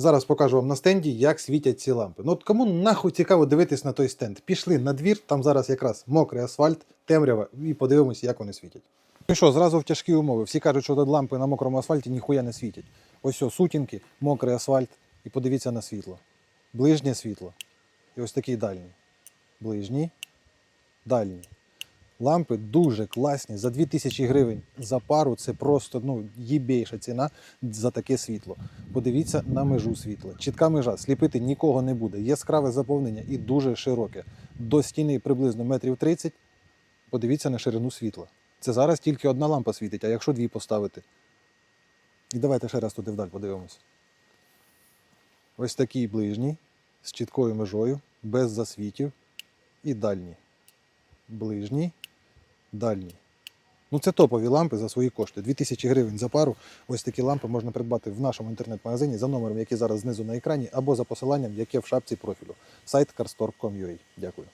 Зараз покажу вам на стенді, як світять ці лампи. Ну от кому нахуй цікаво дивитись на той стенд? Пішли на двір, там зараз якраз мокрий асфальт, темрява, і подивимось, як вони світять. Ну що, зразу в тяжкі умови. Всі кажуть, що тут лампи на мокрому асфальті ніхуя не світять. Ось о, сутінки, мокрий асфальт, і подивіться на світло. Ближнє світло. І ось такий дальній. Ближній, дальній. Лампи дуже класні. За 2000 гривень за пару це просто ну, їбейша ціна за таке світло. Подивіться на межу світла. Чітка межа, сліпити нікого не буде. Яскраве заповнення і дуже широке. До стіни приблизно метрів 30. Подивіться на ширину світла. Це зараз тільки одна лампа світить, а якщо дві поставити. І давайте ще раз туди вдаль подивимось. Ось такий ближній, з чіткою межою, без засвітів і дальній. Ближній, дальній. Ну, це топові лампи за свої кошти. 2000 гривень за пару. Ось такі лампи можна придбати в нашому інтернет-магазині за номером, який зараз знизу на екрані, або за посиланням, яке в шапці профілю. Сайт carstore.com.ua. Дякую.